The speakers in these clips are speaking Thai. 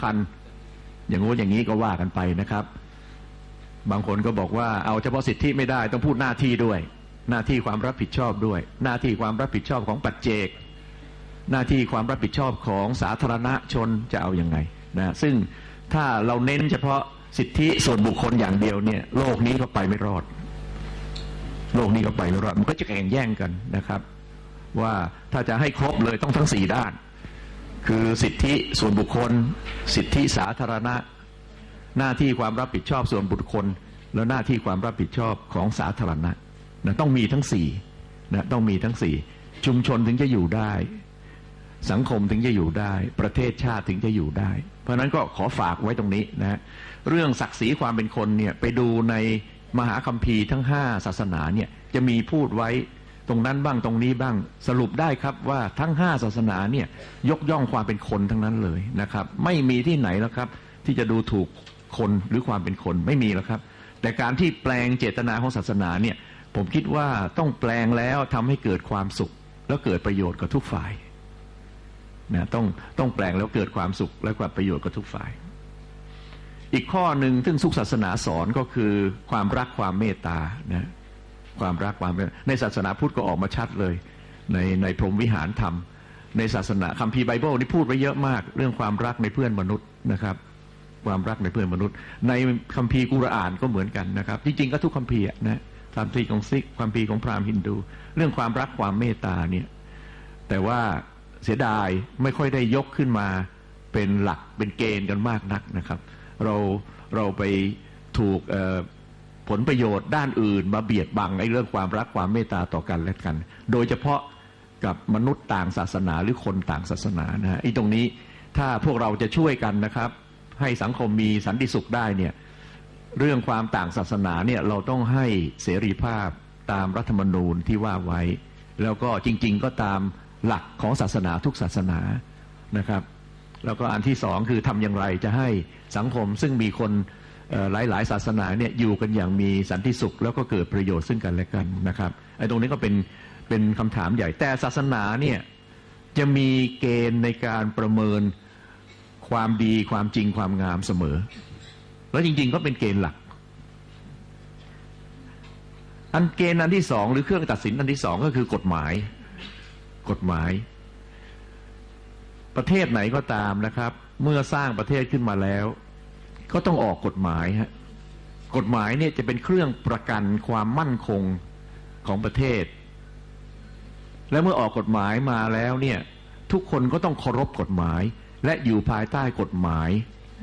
คัญ อย่างงู้นอย่างนี้ก็ว่ากันไปนะครับ บางคนก็บอกว่าเอาเฉพาะสิทธิไม่ได้ต้องพูดหน้าที่ด้วย หน้าที่ความรับผิดชอบด้วย หน้าที่ความรับผิดชอบของปัจเจก หน้าที่ความรับผิดชอบของสาธารณชนจะเอาอยัางไงนะซึ่งถ้าเราเน้นเฉพาะสิทธิส่วนบุคคลอย่างเดียวเนี่ยโลกนี้ก็ไปไม่รอด โลกนี้ก็ไปไม่รอดมันก็จะแข่งแย่งกันนะครับ ว่าถ้าจะให้ครบเลยต้องทั้งสี่ด้าน คือสิทธิส่วนบุคคล สิทธิสาธารณะ หน้าที่ความรับผิดชอบส่วนบุคคล แล้วหน้าที่ความรับผิดชอบของสาธารณะนะต้องมีทั้งสี่นะต้องมีทั้งสี่ชุมชนถึงจะอยู่ได้ สังคมถึงจะอยู่ได้ ประเทศชาติถึงจะอยู่ได้ เพราะฉะนั้นก็ขอฝากไว้ตรงนี้นะเรื่องศักดิ์ศรีความเป็นคนเนี่ยไปดูในมหาคัมภีร์ทั้งห้าศาสนาเนี่ยจะมีพูดไว้ ตรงนั้นบ้างตรงนี้บ้างสรุปได้ครับว่าทั้งห้าศาสนาเนี่ยยกย่องความเป็นคนทั้งนั้นเลยนะครับ ไม่มีที่ไหนแล้วครับ ที่จะดูถูกคนหรือความเป็นคนไม่มีแล้วครับ แต่การที่แปลงเจตนาของศาสนาเนี่ย ผมคิดว่าต้องแปลงแล้วทำให้เกิดความสุข แล้วเกิดประโยชน์กับทุกฝ่ายนะต้องต้องแปลงแล้วเกิดความสุขและความประโยชน์กับทุกฝ่าย อีกข้อหนึ่งซึ่งสุขศาสนาสอนก็คือความรักความเมตตานะ ความรักความในศาสนาพุทธก็ออกมาชัดเลย ในในพรหมวิหารธรรม ในศาสนาคัมภีร์ไบเบิลนี่พูดไว้เยอะมาก เรื่องความรักในเพื่อนมนุษย์นะครับ ความรักในเพื่อนมนุษย์ ในคัมภีร์กุรอานก็เหมือนกันนะครับ จริงๆก็ทุกคัมภีร์นะคัมภีร์ของซิกคัมภีร์ของพราหมณ์ฮินดู เรื่องความรักความเมตตาเนี่ยแต่ว่าเสียดายไม่ค่อยได้ยกขึ้นมาเป็นหลักเป็นเกณฑ์กันมากนักนะครับ เราเราไปถูก ผลประโยชน์ด้านอื่นมาเบียดบังไอ้เรื่องความรักความเมตตาต่อกันและกัน โดยเฉพาะกับมนุษย์ต่างศาสนาหรือคนต่างศาสนานะฮะไอ้ตรงนี้ถ้าพวกเราจะช่วยกันนะครับ ให้สังคมมีสันติสุขได้เนี่ยเรื่องความต่างศาสนาเนี่ยเราต้องให้เสรีภาพตามรัฐธรรมนูญที่ว่าไว้ แล้วก็จริง ๆ ก็ตามหลักของศาสนาทุกศาสนานะครับ แล้วก็อันที่สองคือทำอย่างไรจะให้สังคมซึ่งมีคน หลายหลายศาสนาเนี่ยอยู่กันอย่างมีสันติสุข แล้วก็เกิดประโยชน์ซึ่งกันและกันนะครับไอ้ตรงนี้ก็เป็นเป็นคำถามใหญ่แต่ศาสนาเนี่ยจะมีเกณฑ์ในการประเมินความดีความจริงความงามเสมอ แล้วจริงๆก็เป็นเกณฑ์หลัก อันเกณฑ์อันที่สองหรือเครื่องตัดสินอันที่สองก็คือกฎหมาย กฎหมาย ประเทศไหนก็ตามนะครับ เมื่อสร้างประเทศขึ้นมาแล้ว ก็ต้องออกกฎหมายฮะกฎหมายเนี่ยจะเป็นเครื่องประกันความมั่นคงของประเทศ และเมื่อออกกฎหมายมาแล้วเนี่ยทุกคนก็ต้องเคารพกฎหมาย และอยู่ภายใต้กฎหมาย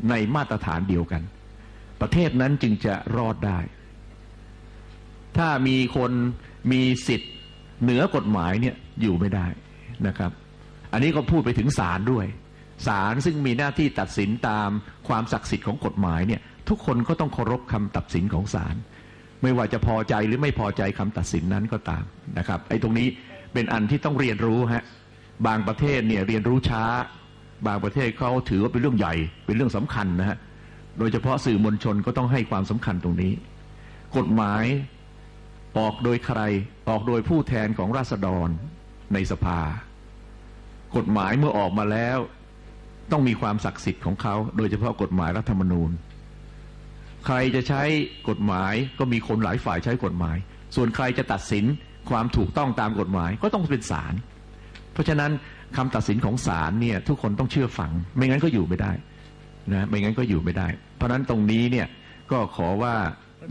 ในมาตรฐานเดียวกัน ประเทศนั้นจึงจะรอดได้ ถ้ามีคนมีสิทธิ์เหนือกฎหมายเนี่ยอยู่ไม่ได้นะครับ อันนี้ก็พูดไปถึงศาลด้วย ศาลซึ่งมีหน้าที่ตัดสินตามความศักดิ์สิทธิ์ของกฎหมายเนี่ยทุกคนก็ต้องเคารพคำตัดสินของศาลไม่ว่าจะพอใจหรือไม่พอใจคำตัดสินนั้นก็ตามนะครับไอ้ตรงนี้เป็นอันที่ต้องเรียนรู้ฮะบางประเทศเนี่ยเรียนรู้ช้า บางประเทศเขาถือว่าเป็นเรื่องใหญ่เป็นเรื่องสำคัญนะฮะโดยเฉพาะสื่อมวลชนก็ต้องให้ความสำคัญตรงนี้ กฎหมายออกโดยใครออกโดยผู้แทนของราษฎรในสภา กฎหมายเมื่อออกมาแล้ว ต้องมีความศักดิ์สิทธิ์ของเขา โดยเฉพาะกฎหมายรัฐธรรมนูญ ใครจะใช้กฎหมายก็มีคนหลายฝ่ายใช้กฎหมาย ส่วนใครจะตัดสินความถูกต้องตามกฎหมายก็ต้องเป็นศาลเพราะฉะนั้นคำตัดสินของศาลเนี่ยทุกคนต้องเชื่อฟัง ไม่งั้นก็อยู่ไม่ได้นะไม่งั้นก็อยู่ไม่ได้ เพราะฉะนั้นตรงนี้เนี่ยก็ขอว่า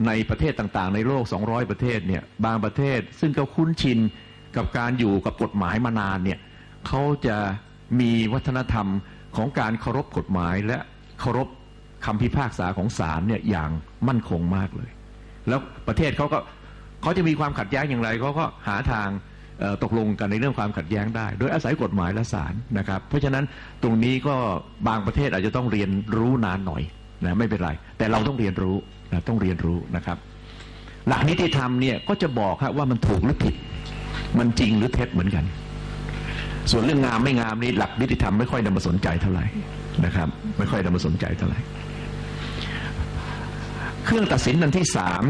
ในประเทศต่างๆ ในโลก 200 ประเทศเนี่ยบางประเทศซึ่งเขาคุ้นชินกับการอยู่กับกฎหมายมานานเนี่ยเขาจะมีวัฒนธรรม ของการเคารพกฎหมายและเคารพคำพิพากษาของศาลเนี่ยอย่างมั่นคงมากเลย แล้วประเทศเขาก็เขาจะมีความขัดแย้งอย่างไรเขาก็หาทางตกลงกันในเรื่องความขัดแย้งได้ โดยอาศัยกฎหมายและศาลนะครับ เพราะฉะนั้นตรงนี้ก็บางประเทศอาจจะต้องเรียนรู้นานหน่อยนะไม่เป็นไร แต่เราต้องเรียนรู้นะต้องเรียนรู้นะครับ หลักนิติธรรมเนี่ยก็จะบอกครับว่ามันถูกหรือผิด มันจริงหรือเท็จเหมือนกัน ส่วนเรื่องงามไม่งามนี่หลักนิติธรรมไม่ค่อยนำมาสนใจเท่าไหร่นะครับ ไม่ค่อยนำมาสนใจเท่าไหร่ เครื่องตัดสินอันที่สาม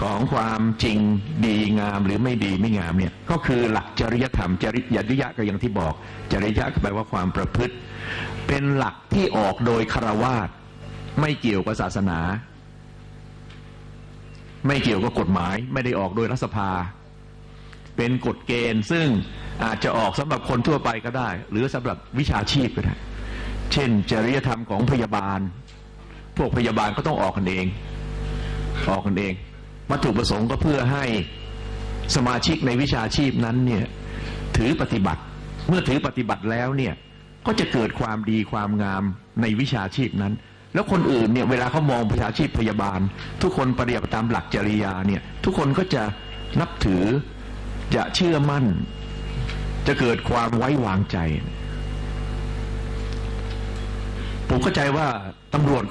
ของความจริงดีงามหรือไม่ดีไม่งามเนี่ยก็คือหลักจริยธรรมจริยยะก็อย่างที่บอก จริยะแปลว่าความประพฤติ เป็นหลักที่ออกโดยคารวาสไม่เกี่ยวกับศาสนา ไม่เกี่ยวกับกฎหมาย ไม่ได้ออกโดยรัฐสภา เป็นกฎเกณฑ์ซึ่ง อาจจะออกสำหรับคนทั่วไปก็ได้ หรือสำหรับวิชาชีพก็ได้ เช่น จริยธรรมของพยาบาล พวกพยาบาลก็ต้องออกกันเอง ออกกันเอง วัตถุประสงค์ก็เพื่อให้สมาชิกในวิชาชีพนั้นเนี่ยถือปฏิบัติ เมื่อถือปฏิบัติแล้วเนี่ยก็จะเกิดความดีความงามในวิชาชีพนั้น แล้วคนอื่นเนี่ยเวลาเขามองวิชาชีพพยาบาล ทุกคนปฏิบัติตามหลักจริยาเนี่ยทุกคนก็จะนับถือจะเชื่อมั่น จะเกิดความไว้วางใจ ผมเข้าใจว่าตำรวจ